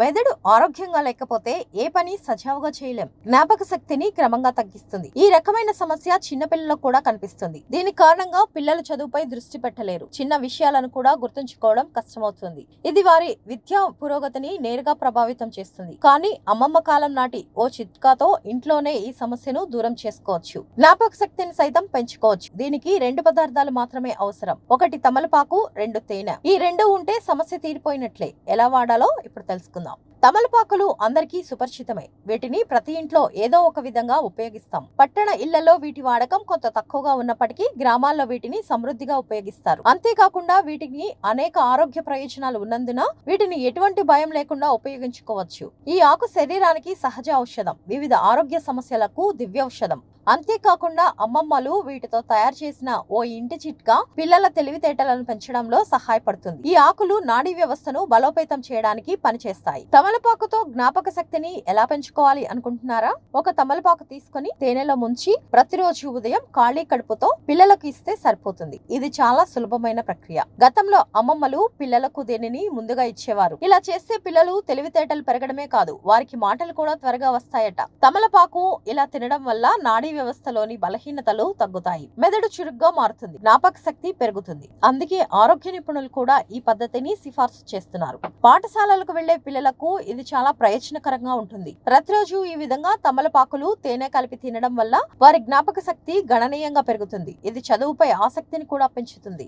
మెదడు ఆరోగ్యంగా లేకపోతే ఏ పని సజావుగా చేయలేం. జ్ఞాపక శక్తిని క్రమంగా తగ్గిస్తుంది. ఈ రకమైన సమస్య చిన్నపిల్లలకు కూడా కనిపిస్తుంది. దీని కారణంగా పిల్లలు చదువుపై దృష్టి పెట్టలేరు. చిన్న విషయాలను కూడా గుర్తుంచుకోవడం కష్టమవుతుంది. ఇది వారి విద్యా పురోగతిని నేరుగా ప్రభావితం చేస్తుంది. కానీ అమ్మమ్మ కాలం నాటి ఓ చిట్కాతో ఇంట్లోనే ఈ సమస్యను దూరం చేసుకోవచ్చు. జ్ఞాపక శక్తిని సైతం పెంచుకోవచ్చు. దీనికి రెండు పదార్థాలు మాత్రమే అవసరం. ఒకటి తమలపాకు రెండు తేనె. ఈ రెండు ఉంటే సమస్య తీరిపోయినట్లే. ఎలా వాడాలో ఇప్పుడు తెలుసుకుందాం. తమలపాకులు అందరికీ సుపరిచితమే. వీటిని ప్రతి ఇంట్లో ఏదో ఒక విధంగా ఉపయోగిస్తాం. పట్టణ ఇళ్ళలో వీటి వాడకం కొంత తక్కువగా ఉన్నప్పటికీ గ్రామాల్లో వీటిని సమృద్ధిగా ఉపయోగిస్తారు. అంతేకాకుండా వీటికి అనేక ఆరోగ్య ప్రయోజనాలు ఉన్నందున వీటిని ఎటువంటి భయం లేకుండా ఉపయోగించుకోవచ్చు. ఈ ఆకు శరీరానికి సహజ ఔషధం. వివిధ ఆరోగ్య సమస్యలకు దివ్య ఔషధం. అంతేకాకుండా అమ్మమ్మలు వీటితో తయారు చేసిన ఓ ఇంటి చిట్కా పిల్లల తెలివితేటలను పెంచడంలో సహాయపడుతుంది. ఈ ఆకులు నాడీ వ్యవస్థను బలోపేతం చేయడానికి పనిచేస్తాయి. తమలపాకుతో జ్ఞాపక శక్తిని ఎలా పెంచుకోవాలి అనుకుంటున్నారా? ఒక తమలపాకు తీసుకొని తేనెలో ముంచి ప్రతిరోజు ఉదయం ఖాళీ కడుపుతో పిల్లలకు ఇస్తే సరిపోతుంది. ఇది చాలా సులభమైన ప్రక్రియ. గతంలో అమ్మమ్మలు పిల్లలకు దీనిని ముందుగా ఇచ్చేవారు. ఇలా చేస్తే పిల్లలు తెలివితేటలు పెరగడమే కాదు వారికి మాటలు కూడా త్వరగా వస్తాయట. తమలపాకు ఇలా తినడం వల్ల నాడీ వ్యవస్థలోని బలహీనతలు తగ్గుతాయి. మెదడు చురుగ్గా మారుతుంది. జ్ఞాపక శక్తి పెరుగుతుంది. అందుకే ఆరోగ్య నిపుణులు కూడా ఈ పద్ధతిని సిఫార్సు చేస్తున్నారు. పాఠశాలలకు వెళ్ళే పిల్లలకు ఇది చాలా ప్రయోజనకరంగా ఉంటుంది. ప్రతిరోజు ఈ విధంగా తమలపాకులు తేనె కలిపి తినడం వల్ల వారి జ్ఞాపక శక్తి గణనీయంగా పెరుగుతుంది. ఇది చదువుపై ఆసక్తిని కూడా పెంచుతుంది.